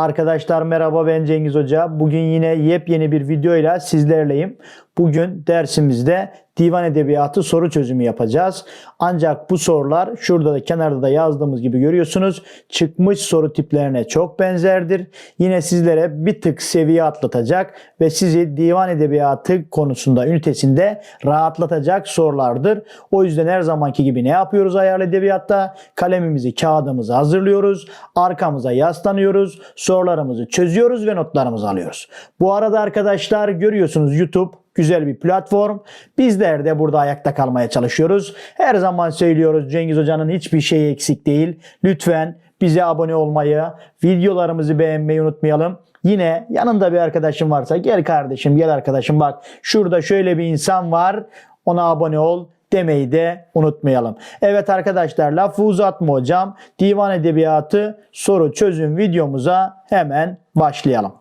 Arkadaşlar merhaba ben Cengiz Hoca. Bugün yine yepyeni bir videoyla sizlerleyim. Bugün dersimizde divan edebiyatı soru çözümü yapacağız. Ancak bu sorular şurada da kenarda da yazdığımız gibi görüyorsunuz. Çıkmış soru tiplerine çok benzerdir. Yine sizlere bir tık seviye atlatacak ve sizi divan edebiyatı konusunda ünitesinde rahatlatacak sorulardır. O yüzden her zamanki gibi ne yapıyoruz ayarlı edebiyatta? Kalemimizi, kağıdımızı hazırlıyoruz. Arkamıza yaslanıyoruz. Sorularımızı çözüyoruz ve notlarımızı alıyoruz. Bu arada arkadaşlar görüyorsunuz YouTube güzel bir platform. Bizler de burada ayakta kalmaya çalışıyoruz. Her zaman söylüyoruz Cengiz Hoca'nın hiçbir şeyi eksik değil. Lütfen bize abone olmayı, videolarımızı beğenmeyi unutmayalım. Yine yanında bir arkadaşım varsa gel kardeşim gel arkadaşım bak şurada şöyle bir insan var ona abone ol demeyi de unutmayalım. Evet arkadaşlar lafı uzatma hocam. Divan Edebiyatı soru çözüm videomuza hemen başlayalım.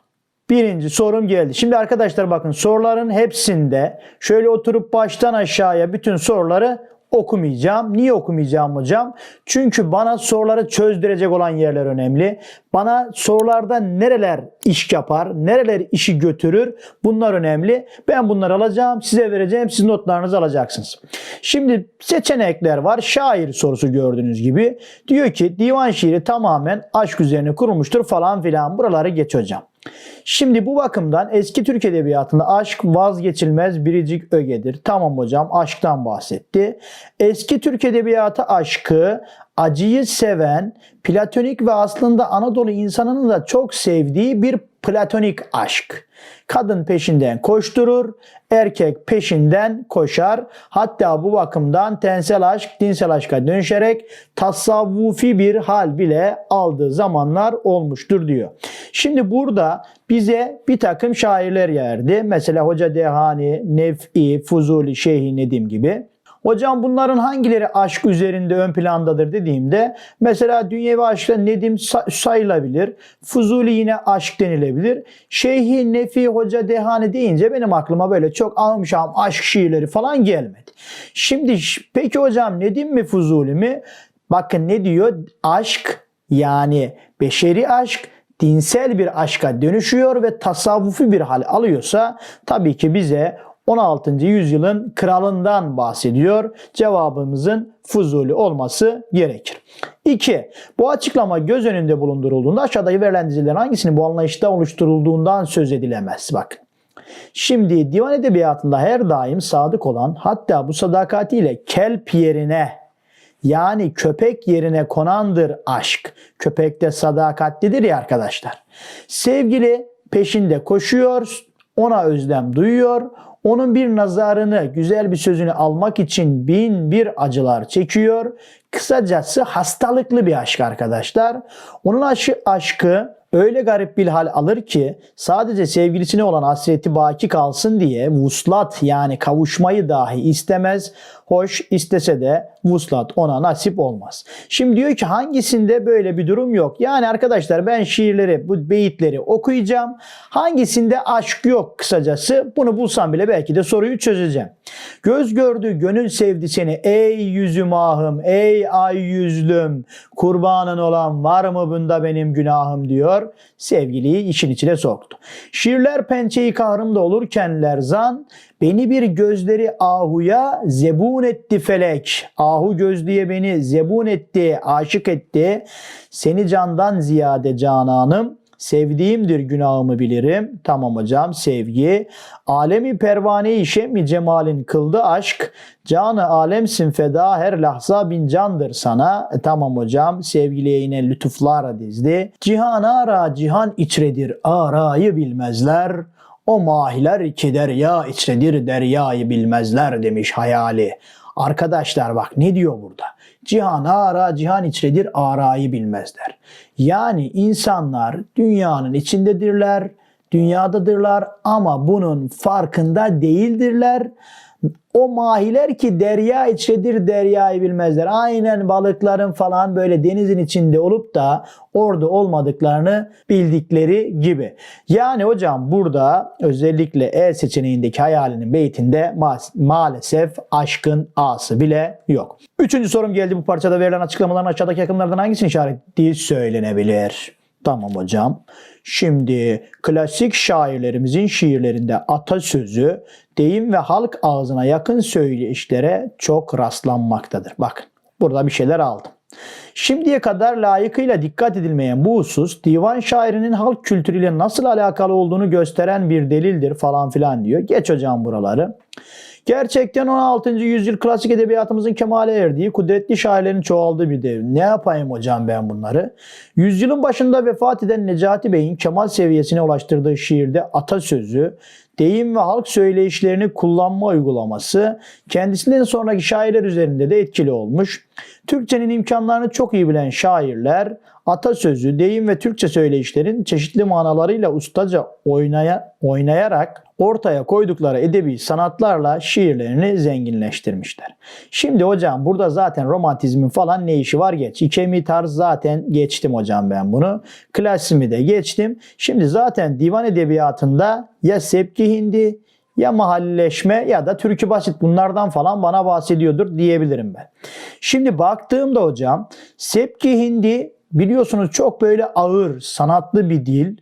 Birinci sorum geldi. Şimdi arkadaşlar bakın soruların hepsinde şöyle oturup baştan aşağıya bütün soruları okumayacağım. Niye okumayacağım hocam? Çünkü bana soruları çözdürecek olan yerler önemli. Bana sorularda nereler iş yapar, nereler işi götürür bunlar önemli. Ben bunları alacağım, size vereceğim, siz notlarınızı alacaksınız. Şimdi seçenekler var. Şair sorusu gördüğünüz gibi. Diyor ki divan şiiri tamamen aşk üzerine kurulmuştur falan filan. Buraları geç hocam. Şimdi bu bakımdan eski Türk Edebiyatı'nda aşk vazgeçilmez biricik ögedir. Tamam hocam aşktan bahsetti. Eski Türk Edebiyatı aşkı acıyı seven, platonik ve aslında Anadolu insanının da çok sevdiği bir platonik aşk. Kadın peşinden koşturur, erkek peşinden koşar. Hatta bu bakımdan tensel aşk dinsel aşka dönüşerek tasavvufi bir hal bile aldığı zamanlar olmuştur diyor. Şimdi burada bize bir takım şairler yerdi. Mesela Hoca Dehani, Nef'i, Fuzuli, Şeyhi Nedim gibi. Hocam bunların hangileri aşk üzerinde ön plandadır dediğimde mesela dünyevi aşkta Nedim sayılabilir. Fuzuli yine aşk denilebilir. Şeyhi Nefi Hoca Dehane deyince benim aklıma böyle çok ahım aşk şiirleri falan gelmedi. Şimdi peki hocam Nedim mi Fuzuli mi? Bakın ne diyor? Aşk yani beşeri aşk dinsel bir aşka dönüşüyor ve tasavvufi bir hal alıyorsa tabii ki bize 16. yüzyılın kralından bahsediyor. Cevabımızın Fuzuli olması gerekir. 2. Bu açıklama göz önünde bulundurulduğunda aşağıdaki verilen dizilerin hangisinin bu anlayışta oluşturulduğundan söz edilemez. Bakın. Şimdi divan edebiyatında her daim sadık olan hatta bu sadakatiyle kelp yerine yani köpek yerine konandır aşk. Köpek de sadakatlidir ya arkadaşlar. Sevgili peşinde koşuyor, ona özlem duyuyor, onun bir nazarını, güzel bir sözünü almak için bin bir acılar çekiyor. Kısacası hastalıklı bir aşk arkadaşlar. Onun aşı, aşkı öyle garip bir hal alır ki sadece sevgilisine olan hasreti baki kalsın diye vuslat yani kavuşmayı dahi istemez. Hoş istese de vuslat ona nasip olmaz. Şimdi diyor ki hangisinde böyle bir durum yok. Yani arkadaşlar ben şiirleri, bu beyitleri okuyacağım. Hangisinde aşk yok kısacası bunu bulsam bile belki de soruyu çözeceğim. Göz gördü, gönül sevdi seni ey yüzüm ahım, ey ay yüzlüm. Kurbanın olan var mı bunda benim günahım diyor. Sevgiliyi işin içine soktu. Şiirler pençeyi kahrımda olurken lerzan, Beni bir gözleri ahuya zebun etti felek. Ahu gözlüye beni zebun etti, aşık etti. Seni candan ziyade cananım. Sevdiğimdir günahımı bilirim. Tamam hocam sevgi. Alemi pervane-i şemmi cemalin kıldı aşk. Canı alemsin feda her lahza bin candır sana. E, tamam hocam sevgiliye yine lütuflar dizdi. Cihan ara cihan içredir arayı bilmezler. O mahiler ki derya içredir deryayı bilmezler demiş hayali. Arkadaşlar bak ne diyor burada? Cihan ara cihan içredir arayı bilmezler. Yani insanlar dünyanın içindedirler, dünyadadırlar ama bunun farkında değildirler. O mahiler ki derya içedir deryayı bilmezler. Aynen balıkların falan böyle denizin içinde olup da orada olmadıklarını bildikleri gibi. Yani hocam burada özellikle E seçeneğindeki hayalinin beytinde ma maalesef aşkın a'sı bile yok. Üçüncü sorum geldi bu parçada verilen açıklamaların aşağıdaki yakınlardan hangisinin işaretliği söylenebilir? Tamam hocam. Şimdi klasik şairlerimizin şiirlerinde atasözü, deyim ve halk ağzına yakın söyleyişlere çok rastlanmaktadır. Bakın burada bir şeyler aldım. Şimdiye kadar layıkıyla dikkat edilmeyen bu husus divan şairinin halk kültürüyle nasıl alakalı olduğunu gösteren bir delildir falan filan diyor. Geç hocam buraları. Gerçekten 16. yüzyıl klasik edebiyatımızın kemale erdiği, kudretli şairlerin çoğaldığı bir devir. Ne yapayım hocam ben bunları? Yüzyılın başında vefat eden Necati Bey'in kemal seviyesine ulaştırdığı şiirde atasözü, deyim ve halk söyleyişlerini kullanma uygulaması kendisinden sonraki şairler üzerinde de etkili olmuş. Türkçenin imkanlarını çok iyi bilen şairler atasözü, deyim ve Türkçe söyleyişlerin çeşitli manalarıyla ustaca oynaya, oynayarak ortaya koydukları edebi sanatlarla şiirlerini zenginleştirmişler. Şimdi hocam burada zaten romantizmin falan ne işi var geç. İkemi tarz zaten geçtim hocam ben bunu. Klasimi de geçtim. Şimdi zaten divan edebiyatında ya sepki hindi ya mahalleşme ya da türkü basit bunlardan falan bana bahsediyordur diyebilirim ben. Şimdi baktığımda hocam sepki hindi biliyorsunuz çok böyle ağır sanatlı bir dil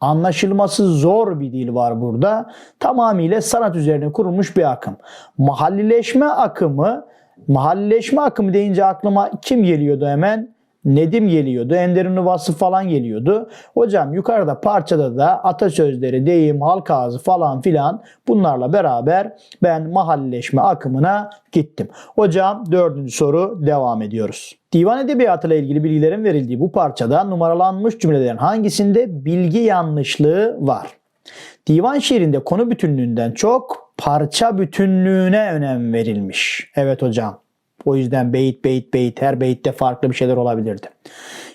anlaşılması zor bir dil var burada. Tamamıyla sanat üzerine kurulmuş bir akım. Mahallileşme akımı, mahallileşme akımı deyince aklıma kim geliyordu hemen? Nedim geliyordu. Ender'in Nuvası falan geliyordu. Hocam yukarıda parçada da atasözleri, deyim, halk ağzı falan filan bunlarla beraber ben mahallileşme akımına gittim. Hocam dördüncü soru devam ediyoruz. Divan edebiyatı ile ilgili bilgilerin verildiği bu parçada numaralanmış cümlelerin hangisinde bilgi yanlışlığı var? Divan şiirinde konu bütünlüğünden çok parça bütünlüğüne önem verilmiş. Evet hocam. O yüzden beyit beyit beyit her beyitte farklı bir şeyler olabilirdi.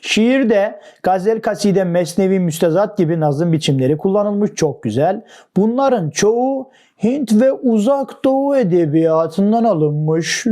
Şiirde gazel, kaside, mesnevi, müstezat gibi nazım biçimleri kullanılmış çok güzel. Bunların çoğu Hint ve uzak doğu edebiyatından alınmış.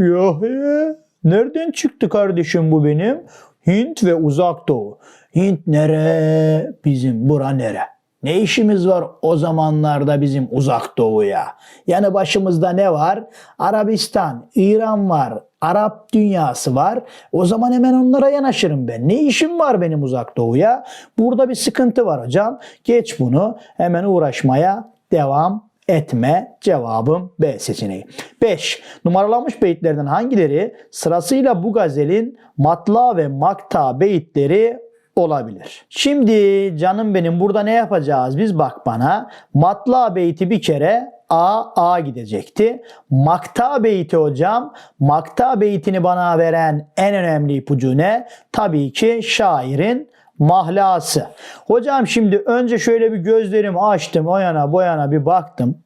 Nereden çıktı kardeşim bu benim? Hint ve uzak doğu. Hint nere? Bizim bura nere? Ne işimiz var o zamanlarda bizim uzak doğuya? Yani başımızda ne var? Arabistan, İran var, Arap dünyası var. O zaman hemen onlara yanaşırım ben. Ne işim var benim uzak doğuya? Burada bir sıkıntı var hocam. Geç bunu. Hemen uğraşmaya devam etme cevabım B seçeneği. 5. Numaralanmış beyitlerden hangileri sırasıyla bu gazelin matla ve makta beyitleri olabilir. Şimdi canım benim burada ne yapacağız biz bak bana. Matla beyti bir kere A A gidecekti. Makta beyti hocam. Makta beytini bana veren en önemli ipucu ne? Tabii ki şairin mahlası. Hocam şimdi önce şöyle bir gözlerimi açtım o yana bu yana bir baktım.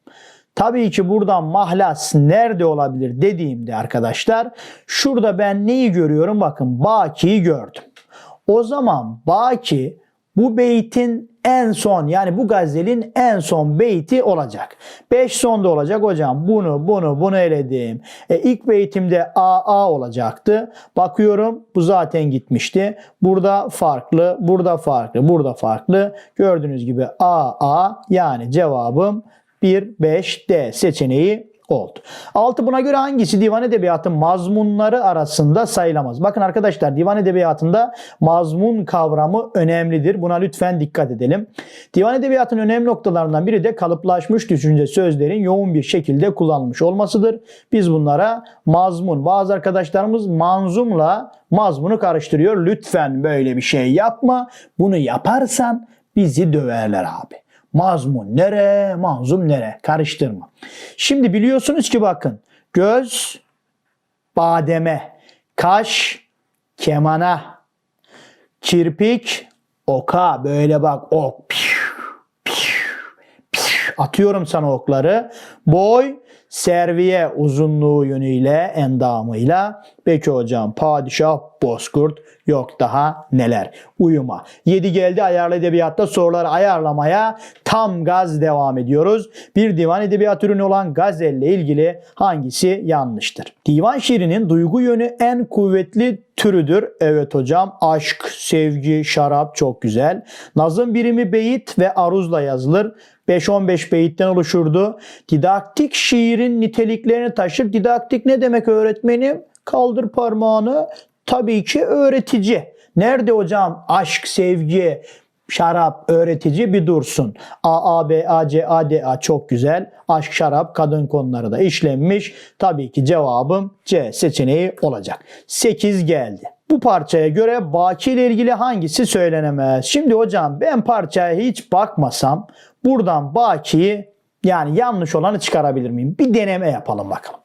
Tabii ki buradan mahlas nerede olabilir dediğimde arkadaşlar şurada ben neyi görüyorum? Bakın Baki'yi gördüm. O zaman Baki bu beytin en son yani bu gazelin en son beyti olacak. 5 sonda olacak hocam. Bunu bunu bunu eledim. E, ilk beytimde AA olacaktı. Bakıyorum bu zaten gitmişti. Burada farklı, burada farklı, burada farklı. Gördüğünüz gibi AA yani cevabım 1 5 D seçeneği oldu. Altı buna göre hangisi divan edebiyatı mazmunları arasında sayılamaz? Bakın arkadaşlar divan edebiyatında mazmun kavramı önemlidir. Buna lütfen dikkat edelim. Divan edebiyatının önemli noktalarından biri de kalıplaşmış düşünce sözlerin yoğun bir şekilde kullanılmış olmasıdır. Biz bunlara mazmun, bazı arkadaşlarımız manzumla mazmunu karıştırıyor. Lütfen böyle bir şey yapma. Bunu yaparsan bizi döverler abi. Mazmun nere, manzum nere? Karıştırma. Şimdi biliyorsunuz ki bakın göz bademe, kaş kemana, kirpik oka böyle bak ok. Atıyorum sana okları. Boy serviye uzunluğu yönüyle endamıyla. Peki hocam padişah bozkurt yok daha neler. Uyuma. 7 geldi ayarlı edebiyatta soruları ayarlamaya tam gaz devam ediyoruz. Bir divan edebiyat ürünü olan gazelle ilgili hangisi yanlıştır? Divan şiirinin duygu yönü en kuvvetli türüdür. Evet hocam aşk, sevgi, şarap çok güzel. Nazım birimi beyit ve aruzla yazılır. 5-15 beyitten oluşurdu. Didaktik şiirin niteliklerini taşır. Didaktik ne demek öğretmenim? Kaldır parmağını. Tabii ki öğretici. Nerede hocam aşk, sevgi, şarap öğretici bir dursun. A, A, B, A, C, A, D, A çok güzel. Aşk, şarap, kadın konuları da işlenmiş. Tabii ki cevabım C seçeneği olacak. 8 geldi. Bu parçaya göre Baki ile ilgili hangisi söylenemez? Şimdi hocam ben parçaya hiç bakmasam buradan Baki'yi yani yanlış olanı çıkarabilir miyim? Bir deneme yapalım bakalım.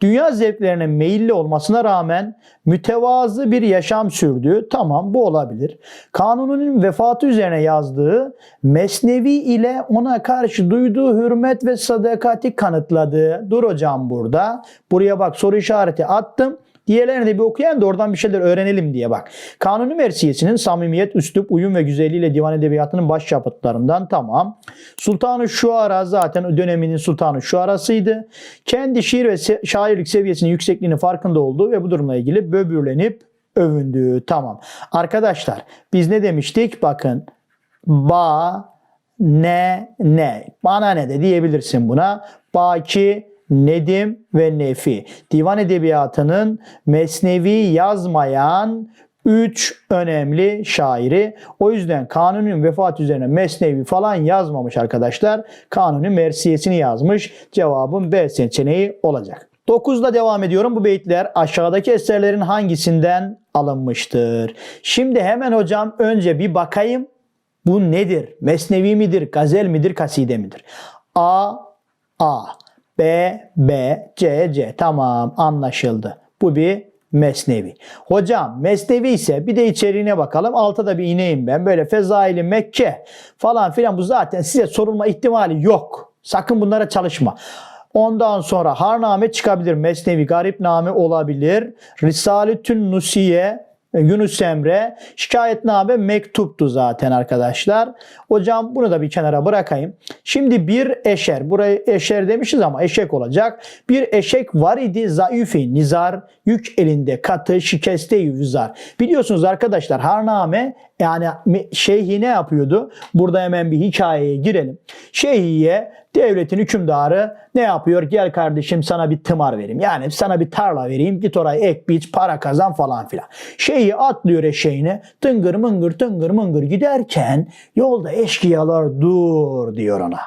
Dünya zevklerine meyilli olmasına rağmen mütevazı bir yaşam sürdüğü tamam bu olabilir. Kanunun vefatı üzerine yazdığı Mesnevi ile ona karşı duyduğu hürmet ve sadakati kanıtladığı. Dur hocam burada. Buraya bak soru işareti attım. Diğerlerini de bir okuyayım da oradan bir şeyler öğrenelim diye bak. Kanuni Mersiyesi'nin samimiyet, üslup, uyum ve güzelliğiyle divan edebiyatının başyapıtlarından tamam. Sultanı Şuara zaten döneminin Sultanı Şuara'sıydı. Kendi şiir ve şairlik seviyesinin yüksekliğinin farkında olduğu ve bu durumla ilgili böbürlenip övündüğü tamam. Arkadaşlar biz ne demiştik? Bakın ba ne ne bana ne de diyebilirsin buna. Baki Nedim ve Nefi. Divan edebiyatının mesnevi yazmayan üç önemli şairi. O yüzden Kanuni'nin vefat üzerine mesnevi falan yazmamış arkadaşlar. Kanuni Mersiyesini yazmış. Cevabım B seçeneği olacak. 9'da devam ediyorum. Bu beyitler aşağıdaki eserlerin hangisinden alınmıştır? Şimdi hemen hocam önce bir bakayım. Bu nedir? Mesnevi midir? Gazel midir? Kaside midir? A. A. B. B. C. C. Tamam anlaşıldı. Bu bir mesnevi. Hocam mesnevi ise bir de içeriğine bakalım. Alta da bir ineyim ben. Böyle Fezaili Mekke falan filan bu zaten size sorulma ihtimali yok. Sakın bunlara çalışma. Ondan sonra harname çıkabilir. Mesnevi garipname olabilir. Risaletün Nusiye Yunus Emre şikayetname mektuptu zaten arkadaşlar. Hocam bunu da bir kenara bırakayım. Şimdi bir eşer. Burayı eşer demişiz ama eşek olacak. Bir eşek var idi zayıfi nizar yük elinde katı şikeste yüzar. Biliyorsunuz arkadaşlar harname yani şeyhi ne yapıyordu? Burada hemen bir hikayeye girelim. Şeyhiye devletin hükümdarı ne yapıyor? Gel kardeşim sana bir tımar vereyim. Yani sana bir tarla vereyim. Git oraya ek biç para kazan falan filan. Şeyhi atlıyor eşeğine. Tıngır mıngır tıngır mıngır giderken yolda eşkıyalar dur diyor ona.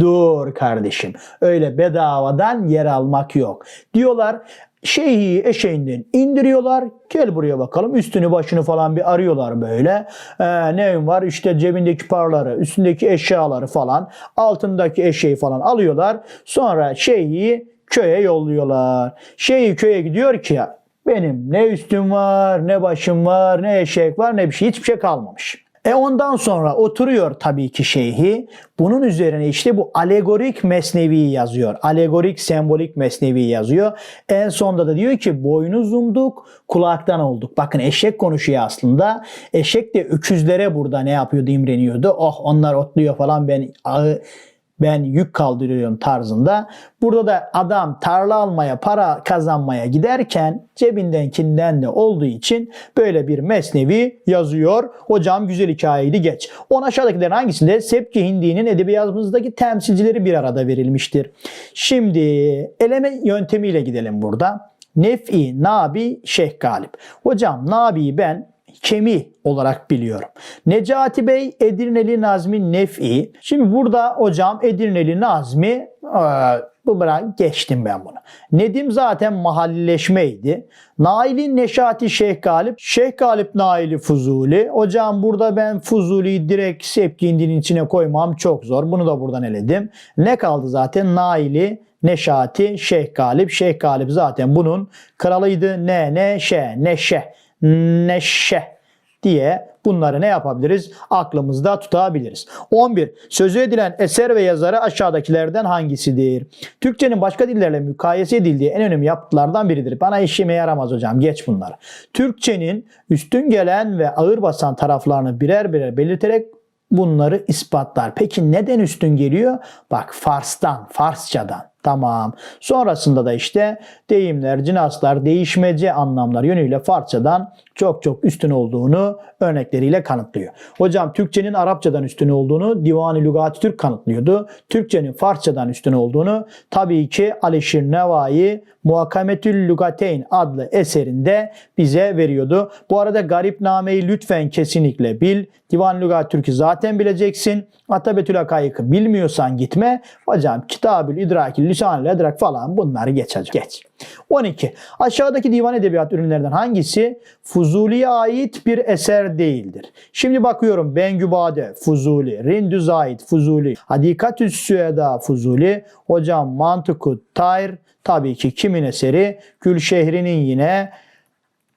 Dur kardeşim. Öyle bedavadan yer almak yok. Diyorlar şeyhi eşeğinden indiriyorlar. Gel buraya bakalım. Üstünü başını falan bir arıyorlar böyle. Ee, ne var? İşte cebindeki paraları, üstündeki eşyaları falan, altındaki eşeği falan alıyorlar. Sonra şeyhi köye yolluyorlar. Şeyhi köye gidiyor ki benim ne üstüm var, ne başım var, ne eşek var, ne bir şey. Hiçbir şey kalmamış. E ondan sonra oturuyor tabii ki şeyhi. Bunun üzerine işte bu alegorik mesnevi yazıyor. Alegorik sembolik mesnevi yazıyor. En sonda da diyor ki boynuzumduk, kulaktan olduk. Bakın eşek konuşuyor aslında. Eşek de öküzlere burada ne yapıyordu, imreniyordu. Oh onlar otluyor falan ben ağı ben yük kaldırıyorum tarzında. Burada da adam tarla almaya, para kazanmaya giderken cebindenkinden de olduğu için böyle bir mesnevi yazıyor. Hocam güzel hikayeydi geç. On aşağıdakilerin hangisinde Sepki Hindi'nin edebiyatımızdaki temsilcileri bir arada verilmiştir? Şimdi eleme yöntemiyle gidelim burada. Nef'i, Nabi, Şeyh Galip. Hocam Nabi'yi ben Kemi olarak biliyorum. Necati Bey Edirneli Nazmi Nef'i. Şimdi burada hocam Edirneli Nazmi e, bu bırak geçtim ben bunu. Nedim zaten mahalleşmeydi. Nail'in Neşati Şeyh Galip. Şeyh Galip Nail'i Fuzuli. Hocam burada ben Fuzuli'yi direkt Sepkindi'nin içine koymam çok zor. Bunu da buradan eledim. Ne kaldı zaten? Nail'i Neşati, Şeyh Galip. Şeyh Galip zaten bunun kralıydı. Ne, ne, şe, neşe neşe diye bunları ne yapabiliriz? Aklımızda tutabiliriz. 11. Sözü edilen eser ve yazarı aşağıdakilerden hangisidir? Türkçenin başka dillerle mukayese edildiği en önemli yapıtlardan biridir. Bana işime yaramaz hocam. Geç bunları. Türkçenin üstün gelen ve ağır basan taraflarını birer birer belirterek bunları ispatlar. Peki neden üstün geliyor? Bak Fars'tan, Farsçadan. Tamam. Sonrasında da işte deyimler, cinaslar, değişmece anlamlar yönüyle Farsçadan çok çok üstün olduğunu örnekleriyle kanıtlıyor. Hocam Türkçenin Arapçadan üstün olduğunu Divan-ı Lügat-ı Türk kanıtlıyordu. Türkçenin Farsçadan üstün olduğunu tabii ki Alişir Nevai Muhakametül Lugateyn adlı eserinde bize veriyordu. Bu arada garip nameyi lütfen kesinlikle bil. Divan Lügat Türk'ü zaten bileceksin. Atabetül Hakayık'ı bilmiyorsan gitme. Hocam Kitabül İdrakil, Lisanül İdrak falan bunları geç hocam. Geç. 12. Aşağıdaki divan edebiyat ürünlerinden hangisi Fuzuli'ye ait bir eser değildir? Şimdi bakıyorum Bengübade Fuzuli, Rindüz ait Fuzuli, Hadikatüs Süeda Fuzuli, hocam Mantıku Tayr tabii ki kimin eseri? Gülşehri'nin yine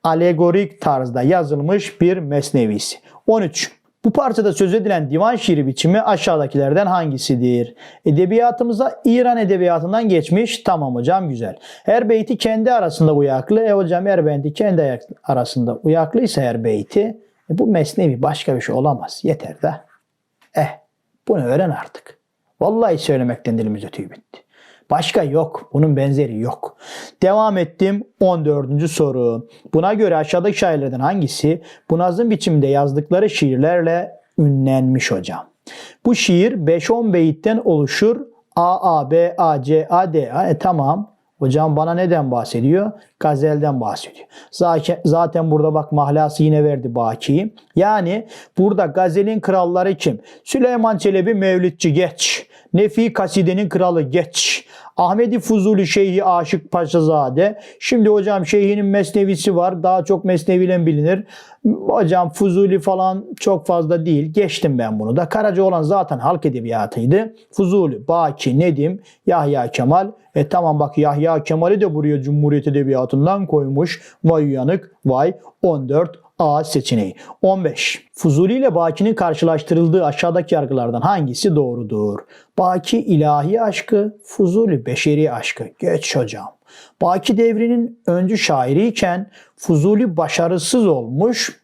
alegorik tarzda yazılmış bir mesnevisi. 13. Bu parçada söz edilen divan şiiri biçimi aşağıdakilerden hangisidir? Edebiyatımıza İran edebiyatından geçmiş. Tamam hocam güzel. Her beyti kendi arasında uyaklı. E hocam her beyti kendi arasında uyaklıysa her beyti e bu mesnevi başka bir şey olamaz. Yeter de. Eh bunu öğren artık. Vallahi söylemekten dilimiz ötüyü bitti. Başka yok. Bunun benzeri yok. Devam ettim. 14. soru. Buna göre aşağıdaki şairlerden hangisi bu nazım biçiminde yazdıkları şiirlerle ünlenmiş hocam? Bu şiir 5-10 beyitten oluşur. A, A, B, A, C, A, D. A. E, tamam. Hocam bana neden bahsediyor? Gazelden bahsediyor. Zaten burada bak mahlası yine verdi Baki'yi. Yani burada gazelin kralları kim? Süleyman Çelebi Mevlütçü geç. Nefi Kaside'nin kralı geç. Ahmedi Fuzuli Şeyhi Aşık Paşazade. Şimdi hocam şeyhinin mesnevisi var. Daha çok mesneviyle bilinir. Hocam Fuzuli falan çok fazla değil. Geçtim ben bunu da. Karacaoğlan zaten halk edebiyatıydı. Fuzuli, Baki, Nedim, Yahya Kemal. E tamam bak Yahya Kemal'i de buraya Cumhuriyet Edebiyatı'ndan koymuş. Vay uyanık, vay 14 A seçeneği. 15. Fuzuli ile Baki'nin karşılaştırıldığı aşağıdaki yargılardan hangisi doğrudur? Baki ilahi aşkı, Fuzuli beşeri aşkı. Geç hocam. Baki devrinin öncü şairiyken Fuzuli başarısız olmuş.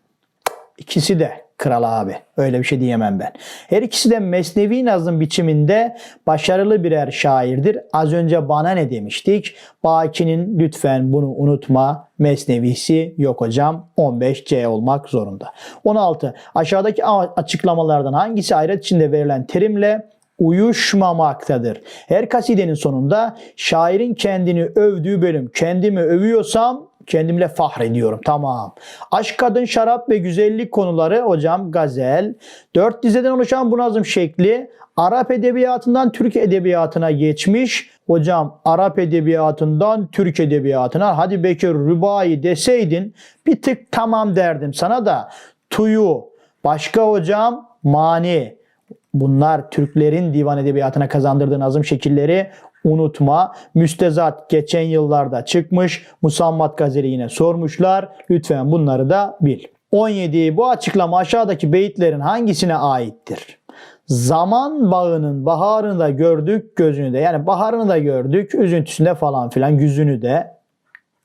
İkisi de kral abi. Öyle bir şey diyemem ben. Her ikisi de mesnevi nazım biçiminde başarılı birer şairdir. Az önce bana ne demiştik? Baki'nin lütfen bunu unutma mesnevisi yok hocam. 15C olmak zorunda. 16. Aşağıdaki açıklamalardan hangisi ayrıt içinde verilen terimle uyuşmamaktadır. Her kasidenin sonunda şairin kendini övdüğü bölüm kendimi övüyorsam kendimle fahrediyorum. Tamam. Aşk, kadın, şarap ve güzellik konuları hocam gazel. Dört dizeden oluşan bu nazım şekli Arap edebiyatından Türk edebiyatına geçmiş. Hocam Arap edebiyatından Türk edebiyatına hadi Bekir Rübai deseydin bir tık tamam derdim sana da tuyu başka hocam mani Bunlar Türklerin divan edebiyatına kazandırdığı nazım şekilleri unutma. Müstezat geçen yıllarda çıkmış. Musammat Gazeli yine sormuşlar. Lütfen bunları da bil. 17. Bu açıklama aşağıdaki beyitlerin hangisine aittir? Zaman bağının baharını da gördük, gözünü de. Yani baharını da gördük, üzüntüsünde falan filan, güzünü de.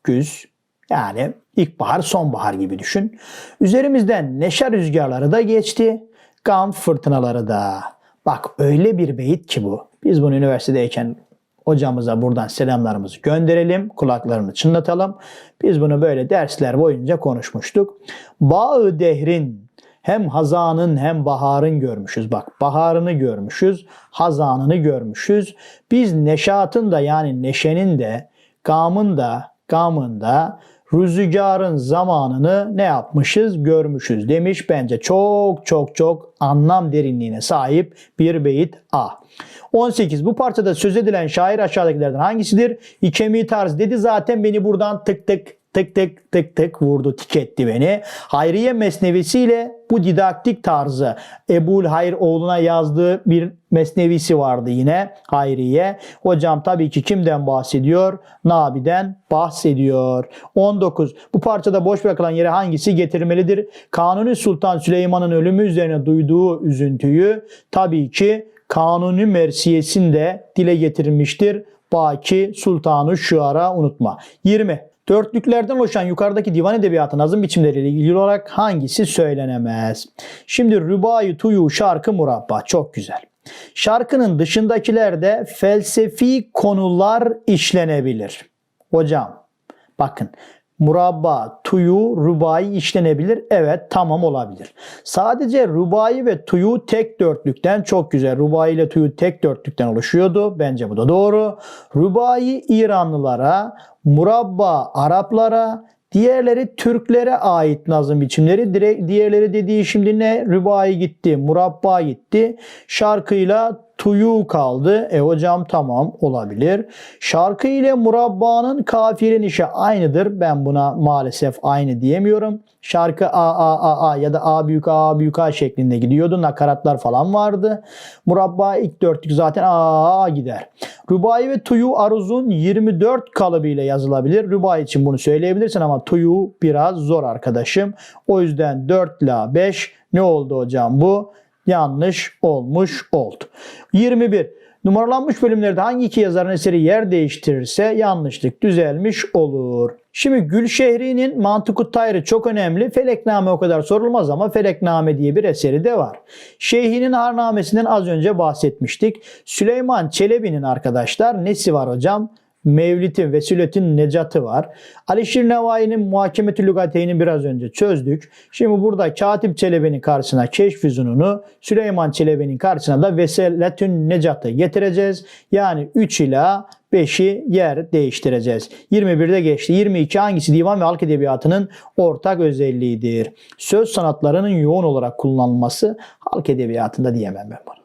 Güz. Yani ilkbahar, sonbahar gibi düşün. Üzerimizden neşe rüzgarları da geçti. Gam fırtınaları da. Bak öyle bir beyit ki bu. Biz bunu üniversitedeyken hocamıza buradan selamlarımızı gönderelim. Kulaklarını çınlatalım. Biz bunu böyle dersler boyunca konuşmuştuk. Bağı dehrin hem hazanın hem baharın görmüşüz. Bak baharını görmüşüz, hazanını görmüşüz. Biz neşatın da yani neşenin de, gamın da, gamın da rüzgarın zamanını ne yapmışız görmüşüz demiş. Bence çok çok çok anlam derinliğine sahip bir beyit A. 18. Bu parçada söz edilen şair aşağıdakilerden hangisidir? İkemi tarz dedi zaten beni buradan tık tık tık tık tık tık vurdu, tiketti beni. Hayriye Mesnevisiyle bu didaktik tarzı Ebul Hayr oğluna yazdığı bir mesnevisi vardı yine Hayriye. Hocam tabii ki kimden bahsediyor? Nabi'den bahsediyor. 19. Bu parçada boş bırakılan yere hangisi getirmelidir? Kanuni Sultan Süleyman'ın ölümü üzerine duyduğu üzüntüyü tabii ki Kanuni Mersiyesinde dile getirmiştir. Baki Sultanı Şuara unutma. 20. Dörtlüklerden oluşan yukarıdaki divan edebiyatı nazım biçimleriyle ilgili olarak hangisi söylenemez? Şimdi Rübai Tuyu şarkı murabba çok güzel. Şarkının dışındakilerde felsefi konular işlenebilir. Hocam bakın murabba, tuyu, rubai işlenebilir. Evet tamam olabilir. Sadece rubai ve tuyu tek dörtlükten çok güzel. Rubai ile tuyu tek dörtlükten oluşuyordu. Bence bu da doğru. Rubai İranlılara, murabba Araplara, Diğerleri Türklere ait nazım biçimleri. Direkt, diğerleri dediği şimdi ne? Rubai gitti, murabba gitti. Şarkıyla tuyu kaldı. E hocam tamam olabilir. Şarkı ile murabbanın kafirin işi aynıdır. Ben buna maalesef aynı diyemiyorum. Şarkı A A A A ya da A büyük A, büyük A şeklinde gidiyordu. Nakaratlar falan vardı. Murabba ilk dörtlük zaten A A gider. Rubai ve tuyu aruzun 24 kalıbı ile yazılabilir. Rubai için bunu söyleyebilirsin ama tuyu biraz zor arkadaşım. O yüzden 4 ile 5 ne oldu hocam bu? yanlış olmuş oldu. 21. Numaralanmış bölümlerde hangi iki yazarın eseri yer değiştirirse yanlışlık düzelmiş olur. Şimdi Gülşehri'nin Mantıku Tayrı çok önemli. Felekname o kadar sorulmaz ama Felekname diye bir eseri de var. Şeyhinin Harnamesi'nden az önce bahsetmiştik. Süleyman Çelebi'nin arkadaşlar nesi var hocam? Mevlid'in, Vesilet'in Necat'ı var. Alişir Nevai'nin Muhakemetü Lügateyni biraz önce çözdük. Şimdi burada Katip Çelebi'nin karşısına Keşfüzununu, Süleyman Çelebi'nin karşısına da Vesiletün Necat'ı getireceğiz. Yani 3 ila 5'i yer değiştireceğiz. 21'de geçti. 22 hangisi divan ve halk edebiyatının ortak özelliğidir? Söz sanatlarının yoğun olarak kullanılması halk edebiyatında diyemem ben bunu.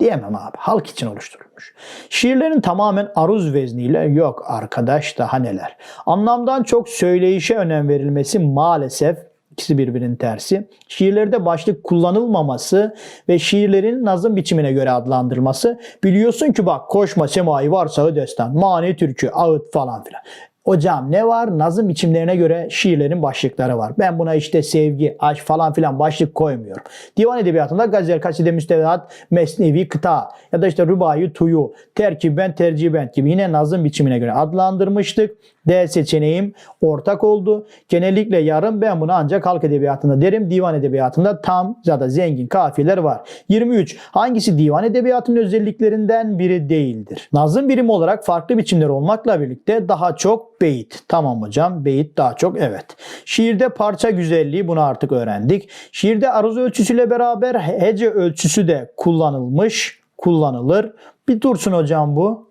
Diyemem abi. Halk için oluşturulmuş. Şiirlerin tamamen aruz vezniyle yok arkadaş daha neler. Anlamdan çok söyleyişe önem verilmesi maalesef ikisi birbirinin tersi. Şiirlerde başlık kullanılmaması ve şiirlerin nazım biçimine göre adlandırılması. Biliyorsun ki bak koşma semai varsa destan, mani türkü, ağıt falan filan. Hocam ne var? Nazım biçimlerine göre şiirlerin başlıkları var. Ben buna işte sevgi, aşk falan filan başlık koymuyorum. Divan edebiyatında gazel, kaside, müstevedat, mesnevi, kıta ya da işte rübayi, tuyu, terkiben, terciben gibi yine nazım biçimine göre adlandırmıştık. D seçeneğim ortak oldu. Genellikle yarım ben bunu ancak halk edebiyatında derim. Divan edebiyatında tam ya da zengin kafiyeler var. 23. Hangisi divan edebiyatının özelliklerinden biri değildir? Nazım birimi olarak farklı biçimler olmakla birlikte daha çok beyit. Tamam hocam beyit daha çok evet. Şiirde parça güzelliği bunu artık öğrendik. Şiirde aruz ölçüsüyle beraber hece ölçüsü de kullanılmış, kullanılır. Bir dursun hocam bu.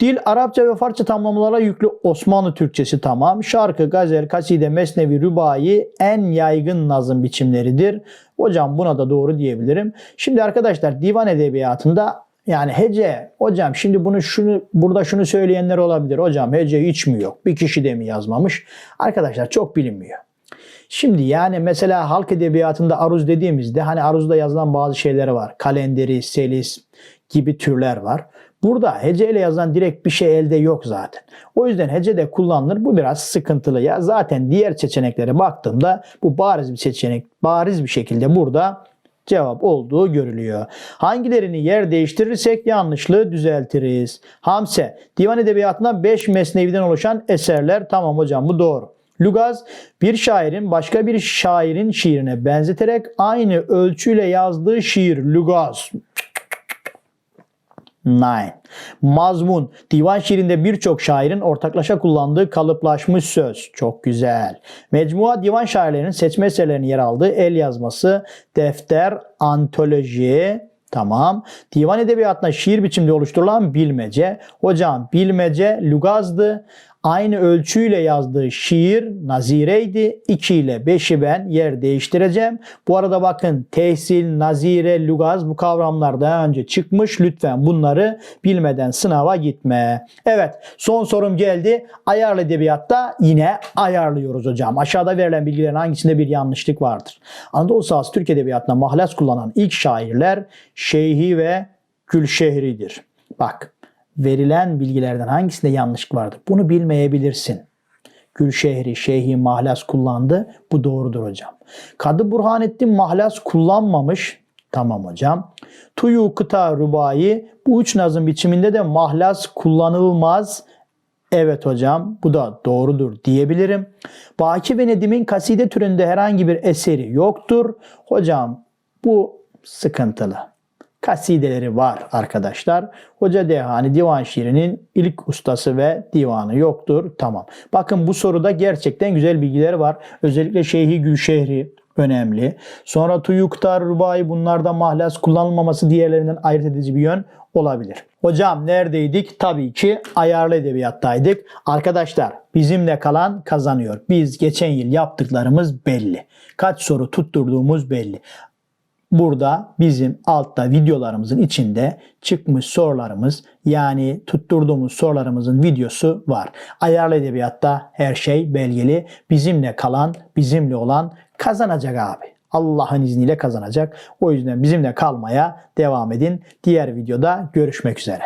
Dil Arapça ve Farsça tamlamalara yüklü Osmanlı Türkçesi tamam. Şarkı, gazel, kaside, mesnevi, rübai en yaygın nazım biçimleridir. Hocam buna da doğru diyebilirim. Şimdi arkadaşlar divan edebiyatında yani hece hocam şimdi bunu şunu burada şunu söyleyenler olabilir. Hocam hece hiç mi yok? Bir kişi de mi yazmamış? Arkadaşlar çok bilinmiyor. Şimdi yani mesela halk edebiyatında aruz dediğimizde hani aruzda yazılan bazı şeyler var. Kalenderi, selis gibi türler var. Burada hece ile yazılan direkt bir şey elde yok zaten. O yüzden hece de kullanılır. Bu biraz sıkıntılı ya. Zaten diğer seçeneklere baktığımda bu bariz bir seçenek, bariz bir şekilde burada cevap olduğu görülüyor. Hangilerini yer değiştirirsek yanlışlığı düzeltiriz. Hamse, divan edebiyatından 5 mesneviden oluşan eserler. Tamam hocam bu doğru. Lugaz bir şairin başka bir şairin şiirine benzeterek aynı ölçüyle yazdığı şiir. Lugaz. Nine. Mazmun. Divan şiirinde birçok şairin ortaklaşa kullandığı kalıplaşmış söz. Çok güzel. Mecmua divan şairlerinin seçme eserlerinin yer aldığı el yazması, defter, antoloji, Tamam. Divan edebiyatına şiir biçimde oluşturulan bilmece. Hocam bilmece lugazdı. Aynı ölçüyle yazdığı şiir nazireydi. 2 ile 5'i ben yer değiştireceğim. Bu arada bakın tehsil, nazire, lugaz bu kavramlar daha önce çıkmış. Lütfen bunları bilmeden sınava gitme. Evet son sorum geldi. Ayarlı edebiyatta yine ayarlıyoruz hocam. Aşağıda verilen bilgilerin hangisinde bir yanlışlık vardır? Anadolu sahası Türk edebiyatında mahlas kullanan ilk şairler Şeyhi ve Gülşehri'dir. Bak verilen bilgilerden hangisinde yanlışlık vardır? Bunu bilmeyebilirsin. Gülşehri, Şeyhi mahlas kullandı. Bu doğrudur hocam. Kadı Burhanettin mahlas kullanmamış. Tamam hocam. Tuyu kıta rubayı bu üç nazım biçiminde de mahlas kullanılmaz. Evet hocam bu da doğrudur diyebilirim. Baki ve Nedim'in kaside türünde herhangi bir eseri yoktur. Hocam bu sıkıntılı. Kasideleri var arkadaşlar. Hoca Dehani divan şiirinin ilk ustası ve divanı yoktur. Tamam. Bakın bu soruda gerçekten güzel bilgileri var. Özellikle Şeyhi Gülşehri önemli. Sonra Tuyuktar, Rubai bunlarda mahlas kullanılmaması diğerlerinden ayırt edici bir yön olabilir. Hocam neredeydik? Tabii ki ayarlı edebiyattaydık. Arkadaşlar bizimle kalan kazanıyor. Biz geçen yıl yaptıklarımız belli. Kaç soru tutturduğumuz belli. Burada bizim altta videolarımızın içinde çıkmış sorularımız yani tutturduğumuz sorularımızın videosu var. Ayarlı edebiyatta her şey belgeli. Bizimle kalan, bizimle olan kazanacak abi. Allah'ın izniyle kazanacak. O yüzden bizimle kalmaya devam edin. Diğer videoda görüşmek üzere.